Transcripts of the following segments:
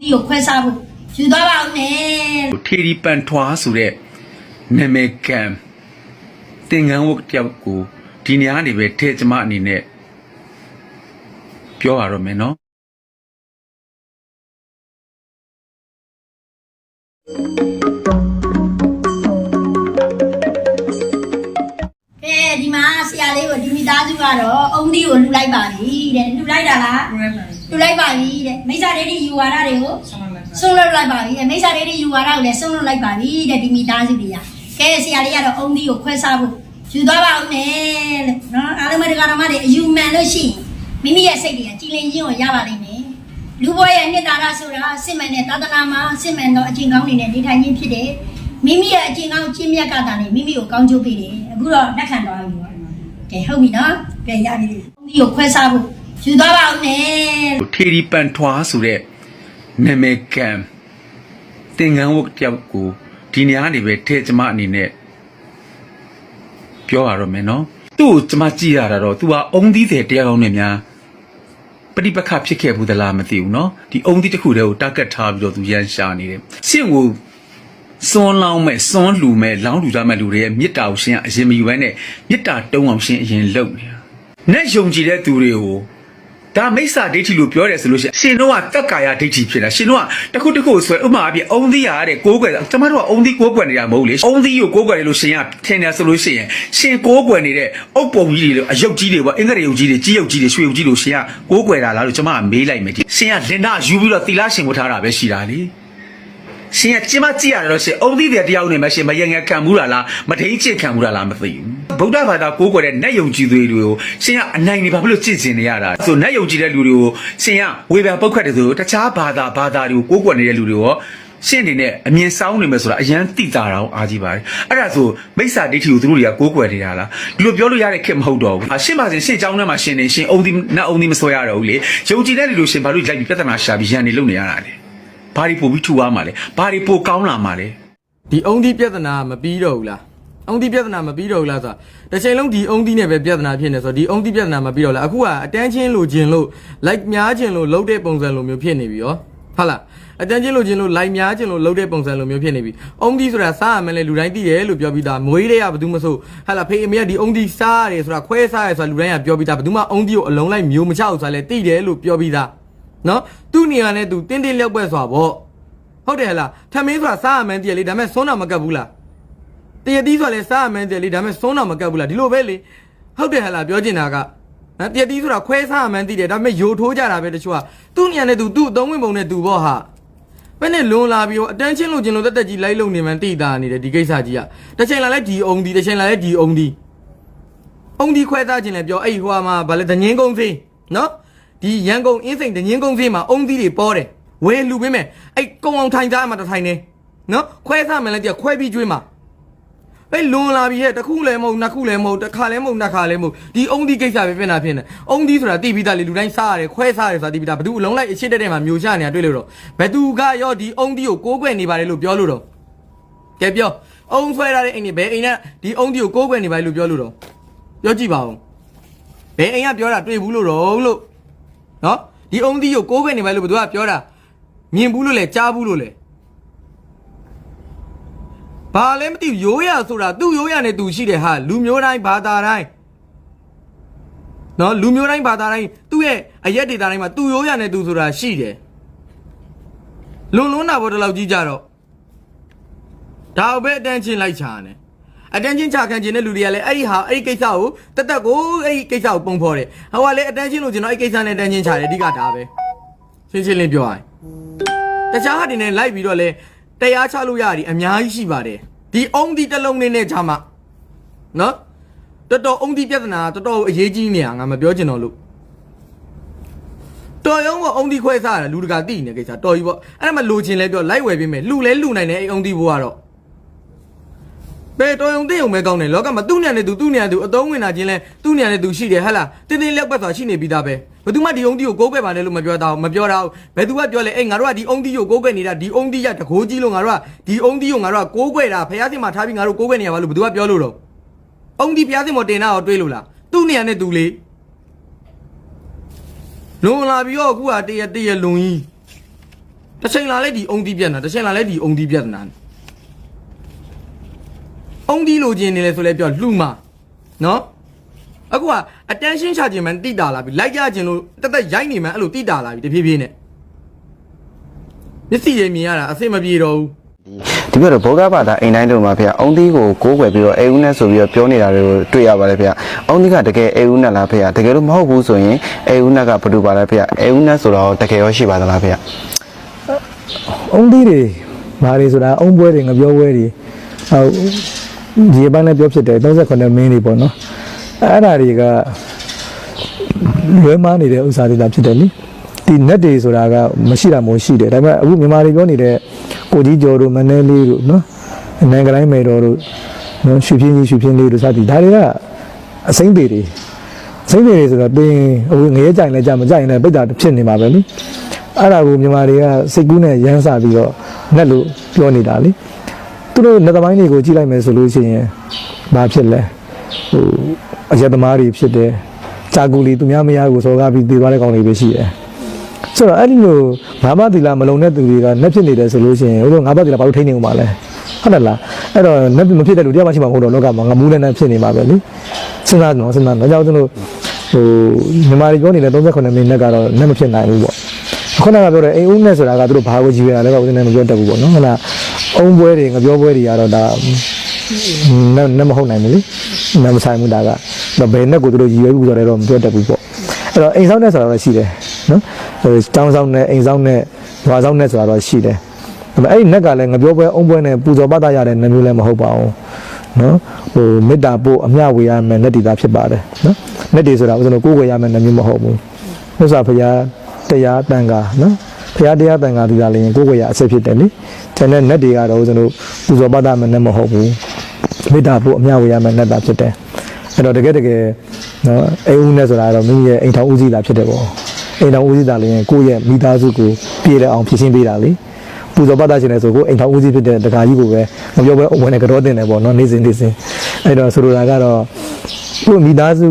ဒီကိုခွဲစားဖို့ယူသွားပါဦးမယ်လို့ထေရီပန်ထွားဆိုတဲ့နာမည်ကံသင်္ကန်းဝတ်တယောက်ကိုဒီနေရာကနေပဲထဲကျမအနေနဲ့ပြောရတော့မယ်နော်ကဲဒီမှာဆရာလေးကိုဒီမိသားစုကတော့အုံသီးကိုလှူလိုက်ပါပြီတဲ့လှူလိုက်တာလားရို က်ပါလေလှူလိုက်ပါပြီတဲ့မိစ္ဆာလေးတွေယူဝါဒတွေကိုဆောင်းလိုက်ပါဆုံးလွတ်လိုက်ပါပြီတဲ့မိစ္ဆာလေးတွေယူဝါဒကိုလည်းဆုံးလွတ်လိုက်ပါပြီတဲ့ဒီမိသားစုတွေကကဲဆရာလေးကတော့အုံသီးကိုခွဲစားဖို့ယူသွားပါဦးမယ်လို့နော်အားလုံးပဲဒီကတော့မတွေအယူမှန်လို့ရှိရင်မိမိရဲ့စိတ်တွေကကြည်လင်ခြင်းကိုရပါလိမ့်မယ်လူဘဝရဲ့နှစ်သာရဆိုတာစစ်မှန်တဲ့သာသနာမှာစစ်မှန်သောအကျင့်ကောင်းတွေနဲ့နေထိုင်ခြင်းဖြစ်တယ်မိမိရဲ့အကျင့်ကောင်းကျင့်မြတ်ကတာနဲ့မိမိကိုကောင်းကျိုးပေးတယ်အခုတော့လက်ခံတော်ပြီပေါ့ကဲဟုတ်ပြီနော်ကဲရပြီဒီကိုခွဲစားဖို့ ယူသွားပါဦးနဲ့ထီရီပန်ထွားဆိုတဲ့နာမည်ကံသင်္ကန်းဝတ်တယောက်ကိုဒီနေရာနေပဲထဲကျမအနေနဲ့ပြောပါတော့မယ်နော်သူ့ကိုကျမကြည့်ရတာတော့ तू ဟာအုံသီးတယ်တရားကောင်းနဲ့များပฏิပက္ခဖြစ်ခဲ့ဘူးသလားမသိဘူးနော်ဒီအုံသီးတစ်ခုတည်းကိုတာကတ်ထားပြီးတော့ तू ရန်ရှာနေတယ်ရှင့်ကိုစွန်းလောင်းမဲ့စွန်းလူမဲ့လောင်းလူသားမဲ့လူတွေရဲ့မေတ္တာကိုရှင်ကအရင်မယူဘဲနဲ့မေတ္တာတုံးအောင်ရှင်အရင်လုပ်နေတာနဲ့ယုံကြည်တဲ့သူတွေကို ဒါမိစ္ဆာဒိဋ္ဌိလို့ပြောတယ်ဆိုလို့ရှိရင်ရှင်တို့ကတက္ကာယဒိဋ္ဌိဖြစ်တာရှင်တို့ကတစ်ခုတစ်ခုဆွဲဥပမာအပြည့်အုံသီးရတဲ့ကိုးကွယ်ကျမတို့ကအုံသီးကိုးကွယ်နေတာမဟုတ်လေအုံသီးကိုကိုးကွယ်တယ်လို့ရှင်ကထင်တယ်ဆိုလို့ရှိရင်ရှင်ကိုးကွယ်နေတဲ့အုပ်ပုံကြီးတွေလို့အယုတ်ကြီးတွေပေါ့အင်္ဂရိယုတ်ကြီးတွေကြီးယုတ်ကြီးတွေရွှေယုတ်ကြီးလို့ရှင်ကကိုးကွယ်တာလားလို့ကျမကမေးလိုက်မယ်ဒီရှင်ကလင်နာယူပြီးတော့သီလရှင်ကိုထားတာပဲရှိတာလေရှင်ကကျမကြည့်ရတယ်လို့ရှင်အုံသီးတဲ့တယောက်နေမှာရှင်မယငယ်ခံမှုလားလားမထိန်ချစ်ခံမှုလားလားမသိဘူး ဗုဒ္ဓဘာသာကိုးကွယ်တဲ့နတ်ယုံကြည်သူတွေကိုရှင်ကအနိုင်နေဘာဖြစ်လို့ချစ်စင်နေရတာဆိုနတ်ယုံကြည်တဲ့လူတွေကိုရှင်ကဝေဖန်ပုတ်ခတ်တယ်ဆိုတခြားဘာသာဘာသာတွေကိုကိုးကွယ်နေတဲ့လူတွေရောရှင်အနေနဲ့အမြင်ဆောင်နေမယ်ဆိုတာအရန်တိတာတာအောင်အားကြီးပါတယ်အဲ့ဒါဆိုမိစ္ဆာဒိဋ္ဌိကိုသူတို့တွေကကိုးကွယ်နေတာလားဒီလိုပြောလို့ရတဲ့ခက်မဟုတ်တော့ဘူးရှင်ပါစင်ရှင်เจ้าထဲမှာရှင်နေရှင်အုံသီးနတ်အုံသီးမဆွဲရတော့ဘူးလေယုံကြည်တဲ့လူလို့ရှင်ဘာလို့လိုက်ပြီးပြဿနာရှာပြီးရန်နေလုပ်နေရတာလဲ ဘာတွေပို့ပြီးထူသွားမှာလဲဘာတွေပို့ကောင်းလာမှာလဲ ဒီအုံဒီပြဿနာမပြီးတော့ဘူးလား အုံဒီပြဿနာမပြီးတော့ဘူးလားဆိုတာတစ်ချိန်လုံးဒီအုံဒီနဲ့ပဲပြဿနာဖြစ်နေဆိုတော့ဒီအုံဒီပြဿနာမပြီးတော့လားအခုကအတန်းချင်းလိုချင်လို့ like များချင်လို့လှုပ်တဲ့ပုံစံလိုမျိုးဖြစ်နေပြီရောဟုတ်လားအတန်းချင်းလိုချင်လို့ like များချင်လို့လှုပ်တဲ့ပုံစံလိုမျိုးဖြစ်နေပြီအုံဒီဆိုတာစားရမယ်လေလူတိုင်းသိတယ်လို့ပြောပြီးသားမွေးတွေကဘာသူမဆိုဟာလားဖေးအမေကဒီအုံဒီစားရတယ်ဆိုတာခွဲစားရဆိုတာလူတိုင်းကပြောပြီးသားဘာသူမှအုံဒီကိုအလုံးလိုက်မျိုးမချဘူးဆိုတာလေသိတယ်လို့ပြောပြီးသားနော်သူ့နေရာနဲ့သူတင်းတင်းလျောက်ပဲဆိုတာဗောဟုတ်တယ်ဟလားထမင်းဆိုတာစားရမှန်းတည်းလေဒါပေမဲ့စွန်းတော့မကတ်ဘူးလား တရတီးဆိုတာလည်းစားရမှန်းတည်းလေဒါပေမဲ့စွန်းတော့မကတ်ဘူးလားဒီလိုပဲလေဟုတ်တယ်ဟလားပြောချင်တာကဟမ်တရတီးဆိုတာခွဲစားရမှန်းတည်းတယ်ဒါပေမဲ့ယိုထိုးကြတာပဲတချို့ကသူ့ညံနဲ့သူသူ့အသုံးဝင်ပုံနဲ့သူပေါ့ဟာဘယ်နဲ့လွန်လာပြီးတော့အတန်းချင်းလို့ကျင်လို့တက်တက်ကြီးလိုက်လုံနေမှန်းတိတာနေတယ်ဒီကိစ္စကြီးကတစ်ချိန်လာလဲဒီအုံဒီတစ်ချိန်လာလဲဒီအုံဒီအုံဒီခွဲသားခြင်းလဲပြောအဲ့ဟိုမှာဗာလဲဒငင်းကုန်းသေးနော်ဒီရန်ကုန်အင်းစိန်ဒငင်းကုန်းသေးမှာအုံဒီတွေပေါ်တယ်ဝဲလူပေးမယ်အဲ့ကုံအောင်ထိုင်သားမှာတစ်ထိုင်နေနော်ခွဲသားမယ်လဲတည်းခွဲပြီးကျွေးမှာ အဲ့လွန်လာပြီဟဲ့တစ်ခုလည်းမဟုတ်နှစ်ခုလည်းမဟုတ်တစ်ခါလည်းမဟုတ်နှစ်ခါလည်းမဟုတ်ဒီအုံဒီကိစ္စပဲဖြစ်နေတာဖြစ်နေအုံဒီဆိုတာတိပြီးသားလေလူတိုင်းစားရတယ်ခွဲစားရတယ်ဆိုတာတိပြီးသားဘသူအလုံးလိုက်အချစ်တဲ့တဲ့မှာမျိုးချနေတာတွေ့လို့တော့ဘသူကရောဒီအုံဒီကိုကိုးကွယ်နေပါတယ်လို့ပြောလို့တော့ကဲပြောအုံဆွဲထားတဲ့အိမ်နေဘယ်အိမ်နဲ့ဒီအုံဒီကိုကိုးကွယ်နေပါလို့ပြောလို့တော့ပြောကြည့်ပါဦးဘယ်အိမ်ကပြောတာတွေ့ဘူးလို့တော့လို့နော်ဒီအုံဒီကိုကိုးကွယ်နေပါလို့ဘသူကပြောတာမြင်ဘူးလို့လဲကြားဘူးလို့လဲ ဘာလဲမသိဘူးရိုးရဆိုတာသူ့ရိုးရနဲ့သူရှိတယ်ဟာလူမျိုးတိုင်းဘာသာတိုင်းနော်လူမျိုးတိုင်းဘာသာတိုင်းသူ့ရဲ့အရက်ဒေတာတိုင်းမှာသူ့ရိုးရနဲ့သူဆိုတာရှိတယ်လွန်လွန်းတာဘောတလောက်ကြီးကြတော့ဒါပဲအတန်းချင်းလိုက်ချာနေအတန်းချင်းချခံခြင်းတဲ့လူတွေကလည်းအဲ့ဒီဟာအဲ့ဒီကိစ္စကိုတက်တက်ကိုအဲ့ဒီကိစ္စကိုပုံဖော်တယ်ဟိုကလည်းအတန်းချင်းလို့ကျွန်တော်အဲ့ဒီကိစ္စနဲ့အတန်းချင်းချတယ်အဓိကဒါပဲရှင်းရှင်းလင်းပြောရရင်တခြားဟာတွေနဲ့လိုက်ပြီးတော့လဲ တရားချလို့ရသည်အများကြီးရှိပါတယ်ဒီအုံဒီတစ်လုံးလေးနဲ့ဂျာမနော်တော်တော်အုံဒီပြဿနာတော်တော်အရေးကြီးနေရငါမပြောချင်တော့လို့တော်ရုံးကအုံဒီခွဲစားတာလူတကာတိနေကိစ္စတော်ကြီးပေါ့အဲ့ဒါမှလိုချင်လဲပြောလိုက်ဝယ်ပေးမယ်လူလဲလူနိုင်တယ်အဲ့အုံဒီဘိုးကတော့ ဘယ်တော်ရုံသိုံမဲကောင်းတယ်လောကမှာသူ့နေနဲ့သူသူ့နေနဲ့သူအသုံးဝင်တာချင်းလဲသူ့နေနဲ့သူရှိတယ်ဟဟလားတင်းတင်းလက်ပတ်ဆိုတာရှိနေပြီးသားပဲဘယ်သူမှဒီအုံဒီကိုကိုးကွယ်ပါနဲ့လို့မပြောတော့မပြောတော့ဘယ်သူကပြောလဲအေးငါတို့ကဒီအုံဒီကိုကိုးကွယ်နေတာဒီအုံဒီရတကိုးကြီးလို့ငါတို့ကဒီအုံဒီကိုငါတို့ကကိုးကွယ်တာဖះစင်မှာထားပြီးငါတို့ကိုးကွယ်နေရပါလို့ဘယ်သူကပြောလို့တော့အုံဒီဖះစင်မတင်တာတော့တွေးလို့လားသူ့နေနဲ့သူလေလွန်လာပြီးတော့အခုကတရတရလွန်ကြီးတစ်ချိန်လာလဲဒီအုံတီးပြဿနာတစ်ချိန်လာလဲဒီအုံတီးပြဿနာ အုံတီးလိုချင်နေလဲဆိုလဲပြောလှူမှာနော်အခုက attention ချခြင်းမှတိတာလာပြီလိုက်ရခြင်းလို့တက်တက်ရိုက်နေမှအဲ့လိုတိတာလာပြီတဖြည်းဖြည်းနဲ့မျက်စိရမြင်ရတာအဆင်မပြေတော့ဘူးဒီဘက်တော့ဘောဂဘာသာအိမ်တိုင်းတို့မှာဖေအုံသီးကိုကိုးကွယ်ပြီးတော့အေဦးနဲ့ဆိုပြီးတော့ပြောနေတာတွေကိုတွေ့ရပါတယ်ဖေအုံသီးကတကယ်အေဦးနဲ့လားဖေတကယ်လို့မဟုတ်ဘူးဆိုရင်အေဦးနဲ့ကဘာလို့ပါလဲဖေအေဦးနဲ့ဆိုတော့တကယ်ရောရှိပါသလားဖေအုံသီးတွေဘာတွေဆိုတာအုံပွဲတွေငပြောပွဲတွေဟို ဒီအပိုင်းလည်းပြောဖြစ်တယ်38မင်းတွေပေါ့နော်အဲ့ဒါတွေကလွဲမားနေတဲ့ဥစ္စာတွေသာဖြစ်တယ်လေဒီ net တွေဆိုတာကမရှိတာမျိုးရှိတယ်ဒါပေမဲ့အခုမြန်မာတွေပြောနေတဲ့ကိုကြီးကျော်တို့မနဲလေးတို့နော်နိုင်ငံတိုင်းမေတော်တို့နော်ရွှေပြင်းကြီးရွှေပြင်းလေးတို့စသည်ဒါတွေကအစိမ့်ပေတွေအစိမ့်ပေတွေဆိုတော့တင်းအခုငရဲကြိုင်လဲကြမကြိုင်လဲပိတ်တာဖြစ်နေမှာပဲလေအဲ့ဒါကိုမြန်မာတွေကစိတ်ကူးနဲ့ရမ်းစားပြီးတော့နဲ့လို့ပြောနေတာလေ သူတို့လက်သမိုင်းတွေကိုကြည့်လိုက်မယ်ဆိုလို့ရှိရင်ဘာဖြစ်လဲဟိုအရက်သမားတွေဖြစ်တယ်ဂျာကူလီသူများမယားကိုစော်ကားပြီးတည်သွားတဲ့ကောင်တွေပဲရှိတယ်ဆိုတော့အဲ့ဒီလိုဘာမှသီလာမလုံတဲ့သူတွေကနှက်ဖြစ်နေတယ်ဆိုလို့ရှိရင်ဟိုလိုငါးပါးသီလာဘာလို့ထိနေဦးမှာလဲဟုတ်တယ်လားအဲ့တော့နှက်မဖြစ်တဲ့လူတရားမှရှိမှာမဟုတ်တော့လောကမှာငါမူးလည်းနဲ့ဖြစ်နေမှာပဲလေစဉ်းစားတော့စဉ်းစားတော့ကြောင့်ကျွန်တော်ဟိုမြန်မာတွေပြောနေတဲ့38မိနစ်ကတော့နှက်မဖြစ်နိုင်ဘူးပေါ့ခုနကပြောတဲ့အိမ်ဦးနဲ့ဆိုတာကသူတို့ဘာကိုကြည့်ရတာလဲတော့ဦးဇင်းနဲ့မပြောတတ်ဘူးပေါ့နော်ဟုတ်လား အုံပွဲတွေငပြောပွဲတွေကတော့ဒါနဲ့နဲ့မဟုတ်နိုင်ဘူးလေနဲ့မဆိုင်ဘူးဒါကတော့ဘယ်နဲ့ကိုသူတို့ရည်ရွယ်ဘူးဆိုတော့မပြောတတ်ဘူးပေါ့အဲ့တော့အိမ်ဆောင်နဲ့ဆိုတာတော့ရှိတယ်နော်ဟိုတောင်းဆောင်နဲ့အိမ်ဆောင်နဲ့ရွာဆောင်နဲ့ဆိုတာတော့ရှိတယ်ဒါပေမဲ့အဲ့ဒီနက်ကလည်းငပြောပွဲအုံပွဲနဲ့ပူဇော်ပတ်သားရတဲ့နမျိုးလည်းမဟုတ်ပါဘူးနော်ဟိုမေတ္တာပို့အမျှဝေရမယ်လက်တည်တာဖြစ်ပါတယ်နော်လက်တည်ဆိုတာဦးဇင်းတို့ကိုယ်ဝေရမယ်နမျိုးမဟုတ်ဘူးမြတ်စွာဘုရားတရားတန်ခါနော် ဘုရားတရားတန်ခါဒီကလည်းကိုယ်ကိုယ်ရအဆက်ဖြစ်တယ်လေကျန်တဲ့နတ်တွေကတော့ကျွန်တော်ပူဇော်ပတ်တာမနဲ့မဟုတ်ဘူးမေတ္တာဖို့အမြဝေရမယ်နတ်တာဖြစ်တယ်အဲ့တော့တကယ်တကယ်နော်အိမ်ဦးနဲ့ဆိုတာကတော့မိမိရဲ့အိမ်ထောင်ဦးစီးတာဖြစ်တယ်ပေါ့အိမ်ထောင်ဦးစီးတာလည်းကိုယ့်ရဲ့မိသားစုကိုပြည့်တဲ့အောင်ဖြစ်ရှင်းပေးတာလေပူဇော်ပတ်တာရှင်လဲဆိုကိုယ်အိမ်ထောင်ဦးစီးဖြစ်တဲ့တခါကြီးကိုပဲမပြောဘဲဝင်နေကြောတင်တယ်ပေါ့နော်နေ့စဉ်နေ့စဉ်အဲ့တော့ဆိုလိုတာကတော့ကိုယ့်မိသားစု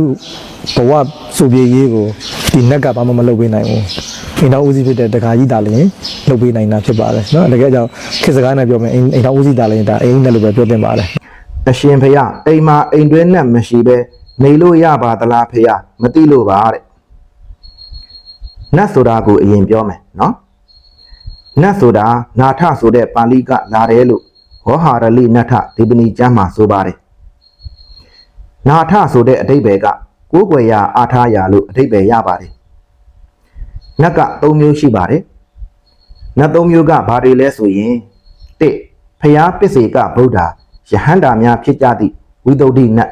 ဘဝစုပြေရေးကိုဒီနက်ကဘာမှမလုပ်ပေးနိုင်ဘူးအိမ်တော်ဦးစီးဖြစ်တဲ့တခါကြီးတာလည်းလုပ်ပေးနိုင်တာဖြစ်ပါတယ်เนาะတကယ်ကြောင့်ခေတ်စကားနဲ့ပြောမယ်အိမ်အိမ်တော်ဦးစီးတာလည်းဒါအိမ်နဲ့လို့ပဲပြောတင်ပါတယ် အရှင်ဖះအိမ်မှာအိမ်တွင်းနဲ့မရှိပဲနေလို့ရပါသလားဖះမသိလို့ပါတဲ့နတ်ဆိုတာကိုအရင်ပြောမယ်နော်နတ်ဆိုတာနာထဆိုတဲ့ပါဠိကလာတယ်လို့ဟောဟာရလိနတ်ထဒီပဏိကျမ်းမှာဆိုပါတယ်နာထဆိုတဲ့အဓိပ္ပာယ်က ကိုးကွယ်ရာအားထားရာလို့အဓိပ္ပာယ်ရပါတယ်နတ်က၃မျိုးရှိပါတယ်နတ်၃မျိုးကဘာတွေလဲဆိုရင်၁ဖះပစ္စေကဗုဒ္ဓယဟန္တာများဖြစ်ကြသည့်ဝိသုဒ္ဓိနတ်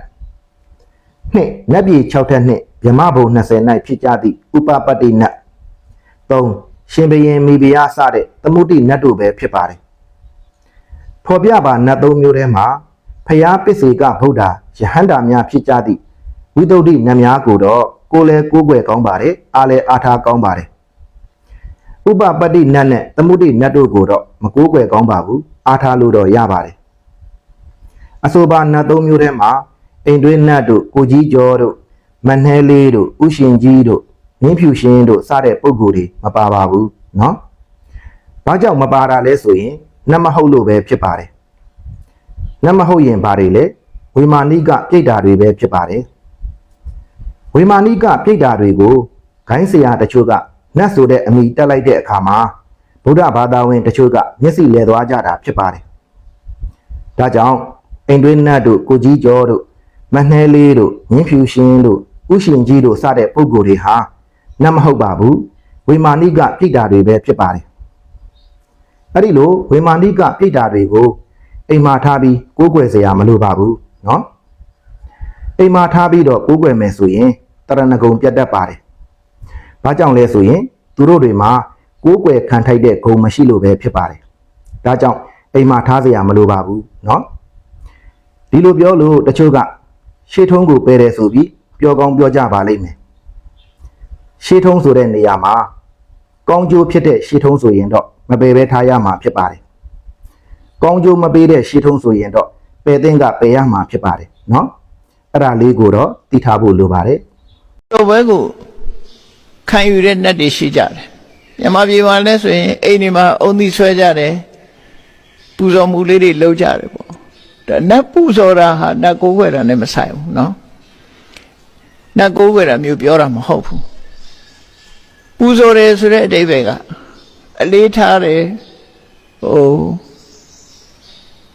နှစ်နတ်ပြည်6ထက်နှစ်ဗြဟ္မဘုံ20၌ဖြစ်ကြသည့်ဥပပတ္တိနတ်သုံးရှင်ဘရင်မိဖုရားစတဲ့သမုဒိနတ်တို့ပဲဖြစ်ပါတယ်ဖော်ပြပါနတ်သုံးမျိုးထဲမှာဖျားပစ္စေကဗုဒ္ဓယဟန္တာများဖြစ်ကြသည့် ဝိသုဒ္ဓိနတ်များကိုတော့ကိုယ်လဲကိုးကွယ်ကောင်းပါတယ်အားလဲအားထားကောင်းပါတယ်ဥပပတ္တိနတ်နဲ့သမုဒိနတ်တို့ကိုတော့မကိုးကွယ်ကောင်းပါဘူးအားထားလို့တော့ရပါတယ် အဆိုပါနတ်သုံးမျိုးထဲမှာအိမ်တွင်းနတ်တို့ကိုကြီးကျော်တို့မနှဲလေးတို့ဥရှင်ကြီးတို့မြင်းဖြူရှင်တို့စတဲ့ပုံကိုယ်တွေမပါပါဘူးเนาะ။ဘာကြောင့်မပါတာလဲဆိုရင်နတ်မဟုတ်လို့ပဲဖြစ်ပါတယ်။နတ်မဟုတ်ရင်ဘာတွေလဲဝေမာနိကပြိတ္တာတွေပဲဖြစ်ပါတယ်။ ဝေမာနိကပြိတ္တာတွေကိုဂိုင်းဆရာတချို့ကနတ်ဆိုတဲ့အမိတက်လိုက်တဲ့အခါမှာဗုဒ္ဓဘာသာဝင်တချို့ကမျက်စိလဲသွားကြတာဖြစ်ပါတယ်။ဒါကြောင့် အိမ်တွင်းနတ်တို့ကိုကြီးကျော်တို့မနှဲလေးတို့မြင်းဖြူရှင်တို့ဥရှင်ကြီးတို့စတဲ့ပုဂ္ဂိုလ်တွေဟာနတ်မဟုတ်ပါဘူးဝေမာနိကပြိတ္တာတွေပဲဖြစ်ပါတယ်အဲ့ဒီလိုဝေမာနိကပြိတ္တာတွေကိုအိမ်မှာထားပြီးကိုးကွယ်စရာမလိုပါဘူးเนาะအိမ်မှာထားပြီးတော့ကိုးကွယ်မယ်ဆိုရင် တရဏဂုံပြတ်တတ်ပါတယ်ဘာကြောင့်လဲဆိုရင်သူတို့တွေမှာကိုးကွယ်ခံထိုက်တဲ့ဂုံမရှိလို့ပဲဖြစ်ပါတယ်ဒါကြောင့်အိမ်မှာထားစရာမလိုပါဘူးเนาะ ဒီလိုပြောလို့တချို့ကရှေးထုံးကိုပယ်တယ်ဆိုပြီးပြောကောင်းပြောကြပါလိမ့်မယ်ရှေးထုံးဆိုတဲ့နေရာမှာကောင်းကျိုးဖြစ်တဲ့ရှေးထုံးဆိုရင်တော့မပယ်ပဲထားရမှာဖြစ်ပါတယ်ကောင်းကျိုးမပေးတဲ့ရှေးထုံးဆိုရင်တော့ပယ်တဲ့ကပယ်ရမှာဖြစ်ပါတယ်เนาะအဲ့ဒါလေးကိုတော့သိထားဖို့လိုပါတယ် တော်ပွဲကိုခံယူတဲ့နတ်တွေရှိကြတယ် မြန်မာပြည်မှာလည်းဆိုရင်အိမ်ဒီမှာအုံသီးဆွဲကြတယ်ပူဇော်မှုလေးတွေလုပ်ကြတယ်ပေါ့ဒါနတ်ပူဇော်တာဟာနတ်ကိုးခွဲတာနဲ့မဆိုင်ဘူးเนาะနတ်ကိုးခွဲတာမျိုးပြောတာမဟုတ်ဘူးပူဇော်တယ်ဆိုတဲ့အဓိပ္ပာယ်ကအလေးထားတယ်ဟို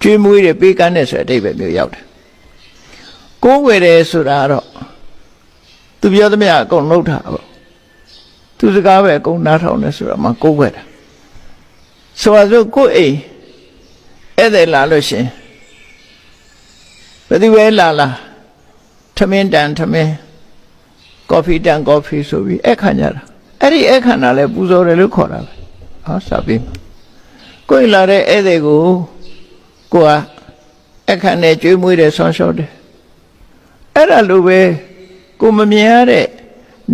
ကျွေးမွေးတယ်ပေးကမ်းတယ်ဆိုတဲ့အဓိပ္ပာယ်မျိုးရောက်တယ်ကိုးခွဲတယ်ဆိုတာကတော့ သူပြောသမျှအကုန်လုပ်တာပေါ့သူစကားပဲအကုန်နားထောင်တယ်ဆိုတာမှကိုးခွဲတာဆိုပါစို့ကိုယ်အိမ်ဧည့်သည်လာလို့ရှရင်ဘယ်သူပဲလာလာထမင်းတန်ထမင်းကော်ဖီတန်ကော်ဖီဆိုပြီးအဲ့ခံကြတာအဲ့ဒီအဲ့ခံတာလဲပူဇော်တယ်လို့ခေါ်တာပဲဟောစပြီးကိုယ်လာတဲ့ဧည့်သည်ကိုကိုကအခန့်နဲ့ကျွေးမွေးတယ်ဆွမ်းလျှော်တယ်အဲ့ဒါလိုပဲ ကိုမမြင်ရတဲ့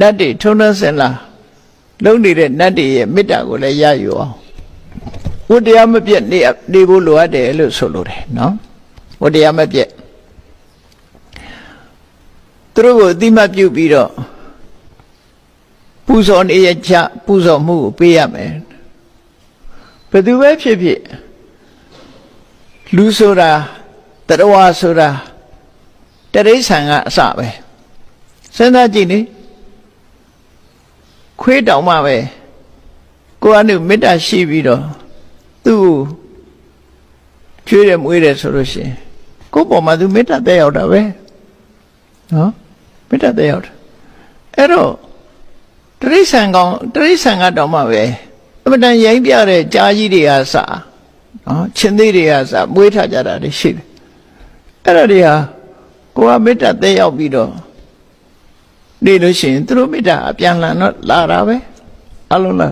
နတ်တွေထုံးနှံစင်လာလုံနေတဲ့နတ်တွေရဲ့မေတ္တာကိုလည်းရယူအောင်ဝတ္တရားမပြတ်နေနေဖို့လိုအပ်တယ်လို့ဆိုလိုတယ်နော်ဝတ္တရားမပြတ်သူတို့ကိုအတိမတ်ပြုပြီးတော့ပူဇော်နေရချပူဇော်မှုကိုပေးရမယ်ဘယ်သူပဲဖြစ်ဖြစ်လူဆိုတာတရဝါဆိုတာတရိษံကအစပဲ စဉ်းစားကြည့်လေခွေးတောင်မှပဲကိုယ်ကနေမေတ္တာရှိပြီးတော့သူ့ကိုကျွေးတယ်မွေးတယ်ဆိုလို့ရှိရင်ကိုယ့်ပေါ်မှာသူမေတ္တာတက်ရောက်တာပဲနော်မေတ္တာတက်ရောက်တာအဲ့တော့တရိษံကောင်တရိษံကတော့မှပဲအမတန်ရိုင်းပြတဲ့ကြားကြီးတွေကစနော်ချင်းသေးတွေကစမွေးထားကြတာတွေရှိတယ်အဲ့ဒါတွေဟာကိုယ်ကမေတ္တာတက်ရောက်ပြီးတော့ နေလို့ရှိရင်သူတို့မေတ္တာအပြန်လှန်တော့လာတာပဲအလုံးလာ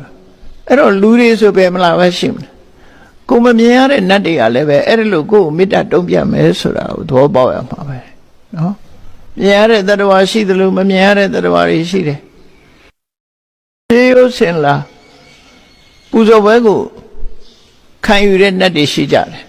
အဲ့တော့လူတွေဆိုပဲမလားပဲရှိမလားကိုမမြင်ရတဲ့နတ်တွေကလည်းပဲအဲ့ဒီလိုကိုယ်ကိုမေတ္တာတုံ့ပြန်မယ်ဆိုတာကိုသဘောပေါက်ရမှာပဲနော်မြင်ရတဲ့တ attva ရှိသလိုမမြင်ရတဲ့တ attva တွေရှိတယ်သေယုစင်လာပူဇော်ပွဲကိုခံယူတဲ့နတ်တွေရှိကြတယ်